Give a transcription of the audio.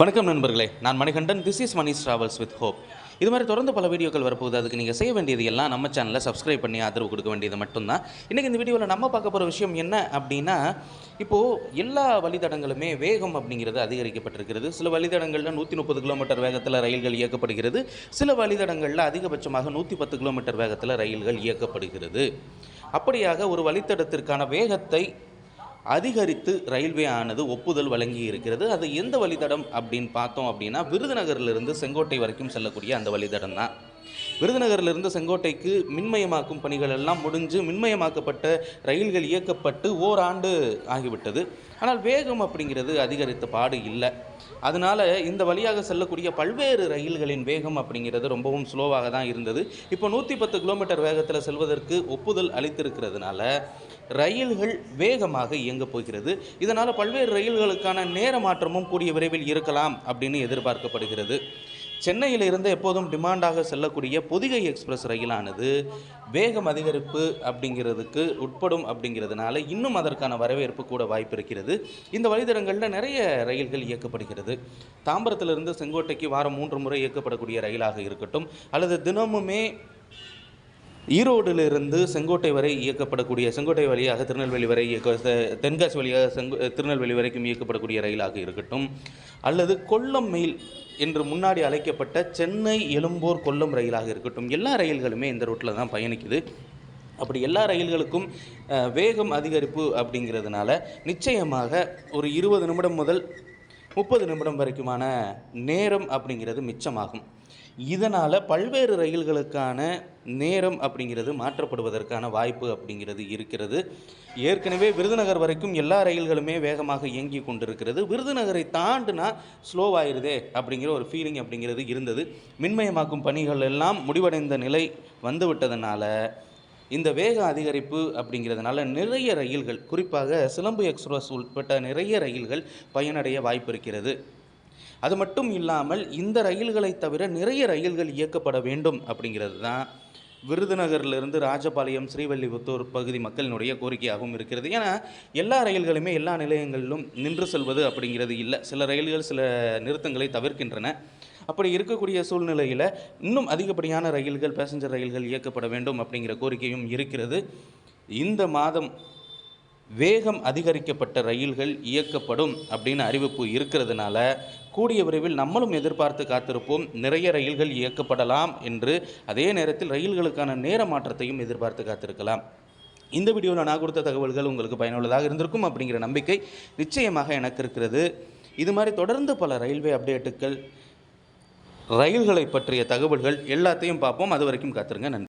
வணக்கம் நண்பர்களே நான் Manikandan. This is Mani travels with hope இது மாதிரி தொடர்ந்து பல வீடியோக்கள் வரப்போகுது. அதுக்கு நீங்கள் செய்ய வேண்டியது எல்லாம் நம்ம சேனலில் சப்ஸ்கிரைப் பண்ணி ஆதரவு கொடுக்க வேண்டியது மட்டும்தான். இன்றைக்கி இந்த வீடியோவில் நம்ம பார்க்க போகிற விஷயம் என்ன அப்படின்னா இப்போது எல்லா வழித்தடங்களுமே வேகம் அப்படிங்கிறது அதிகரிக்கப்பட்டிருக்கிறது. சில வழித்தடங்களில் நூற்றி முப்பது கிலோமீட்டர் வேகத்தில் ரயில்கள் இயக்கப்படுகிறது. சில வழித்தடங்களில் அதிகபட்சமாக நூற்றி பத்து கிலோமீட்டர் வேகத்தில் ரயில்கள் இயக்கப்படுகிறது. அப்படியாக ஒரு வழித்தடத்திற்கான வேகத்தை அதிகரித்து ரயில்வே ஆனது ஒப்புதல் வழங்கி இருக்கிறது அது எந்த வழித்தடம் அப்படின்னு பார்த்தோம் அப்படின்னா விருதுநகரிலிருந்து செங்கோட்டை வரைக்கும் செல்லக்கூடிய அந்த வழித்தடம் தான் விருதுநகரிலிருந்து செங்கோட்டைக்கு மின்மயமாக்கும் பணிகள் எல்லாம் முடிஞ்சு மின்மயமாக்கப்பட்ட ரயில்கள் இயக்கப்பட்டு ஓராண்டு ஆகிவிட்டது. ஆனால் வேகம் அப்படிங்கிறது அதிகரித்த பாடு இல்லை. அதனால் இந்த வழியாக செல்லக்கூடிய பல்வேறு ரயில்களின் வேகம் அப்படிங்கிறது ரொம்பவும் ஸ்லோவாக தான் இருந்தது. இப்போ நூற்றி பத்து கிலோமீட்டர் வேகத்தில் செல்வதற்கு ஒப்புதல் அளித்திருக்கிறதுனால ரயில்கள் வேகமாக இயங்கப் போகிறது. இதனால் பல்வேறு ரயில்களுக்கான நேர மாற்றமும் கூடிய விரைவில் இருக்கலாம் அப்படின்னு எதிர்பார்க்கப்படுகிறது. சென்னையில் இருந்து எப்போதும் டிமாண்டாக செல்லக்கூடிய பொதிகை எக்ஸ்பிரஸ் ரயிலானது வேகம் அதிகரிப்பு அப்படிங்கிறதுக்கு உட்படும் அப்படிங்கிறதுனால இன்னும் அதற்கான வரவேற்பு கூட வாய்ப்பு இருக்கிறது இந்த வழித்தடங்களில் நிறைய ரயில்கள் இயக்கப்படுகிறது. தாம்பரத்திலிருந்து செங்கோட்டைக்கு வாரம் மூன்று முறை இயக்கப்படக்கூடிய ரயிலாக இருக்கட்டும் அல்லது தினமுமே ஈரோடிலிருந்து செங்கோட்டை வரை இயக்கப்படக்கூடிய செங்கோட்டை வழியாக திருநெல்வேலி வரை இயக்க தென்காசி வழியாக செங்கோ திருநெல்வேலி வரைக்கும் இயக்கப்படக்கூடிய ரயிலாக இருக்கட்டும் அல்லது கொல்லம் மெயில் என்று முன்னாடி அழைக்கப்பட்ட சென்னை எழும்பூர் கொல்லம் ரயிலாக இருக்கட்டும் எல்லா ரயில்களுமே இந்த ரூட்டில் தான் பயணிக்குது. அப்படி எல்லா ரயில்களுக்கும் வேகம் அதிகரிப்பு அப்படிங்கிறதுனால நிச்சயமாக ஒரு இருபது நிமிடம் முதல் முப்பது நிமிடம் வரைக்குமான நேரம் அப்படிங்கிறது மிச்சமாகும். இதனால் பல்வேறு ரயில்களுக்கான நேரம் அப்படிங்கிறது மாற்றப்படுவதற்கான வாய்ப்பு அப்படிங்கிறது இருக்கிறது. ஏற்கனவே விருதுநகர் வரைக்கும் எல்லா ரயில்களுமே வேகமாக இயங்கி கொண்டிருக்கிறது. விருதுநகரை தாண்டுனா ஸ்லோவாயிருதே அப்படிங்கிற ஒரு ஃபீலிங் அப்படிங்கிறது இருந்தது. மின்மயமாக்கும் பணிகள் எல்லாம் முடிவடைந்த நிலை வந்துவிட்டதுனால இந்த வேக அதிகரிப்பு அப்படிங்கிறதுனால நிறைய ரயில்கள் குறிப்பாக சிலம்பு எக்ஸ்பிரஸ் உட்பட்ட நிறைய ரயில்கள் பயனடைய வாய்ப்பு இருக்கிறது. அது மட்டும் இல்லாமல் இந்த ரயில்களை தவிர நிறைய ரயில்கள் இயக்கப்பட வேண்டும் அப்படிங்கிறது தான் விருதுநகர்லேருந்து ராஜபாளையம் ஸ்ரீவல்லிபுத்தூர் பகுதி மக்களினுடைய கோரிக்கையாகவும் இருக்கிறது. ஏன்னா எல்லா ரயில்களுமே எல்லா நிலையங்களிலும் நின்று செல்வது அப்படிங்கிறது இல்லை. சில ரயில்கள் சில நிறுத்தங்களை தவிர்க்கின்றன. அப்படி இருக்கக்கூடிய சூழ்நிலையில் இன்னும் அதிகப்படியான ரயில்கள் பேசஞ்சர் ரயில்கள் இயக்கப்பட வேண்டும் அப்படிங்கிற கோரிக்கையும் இருக்கிறது. இந்த மாதம் வேகம் அதிகரிக்கப்பட்ட ரயில்கள் இயக்கப்படும் அப்படின்னு அறிவிப்பு இருக்கிறதுனால கூடிய விரைவில் நம்மளும் எதிர்பார்த்து காத்திருப்போம். நிறைய ரயில்கள் இயக்கப்படலாம் என்று அதே நேரத்தில் ரயில்களுக்கான நேர மாற்றத்தையும் எதிர்பார்த்து காத்திருக்கலாம். இந்த வீடியோவில் நான் கொடுத்த தகவல்கள் உங்களுக்கு பயனுள்ளதாக இருந்திருக்கும் அப்படிங்கிற நம்பிக்கை நிச்சயமாக எனக்கு இருக்கிறது. இது மாதிரி தொடர்ந்து பல ரயில்வே அப்டேட்டுகள் ரயில்களை பற்றிய தகவல்கள் எல்லாத்தையும் பார்ப்போம். அது வரைக்கும் காத்திருங்க. நன்றி.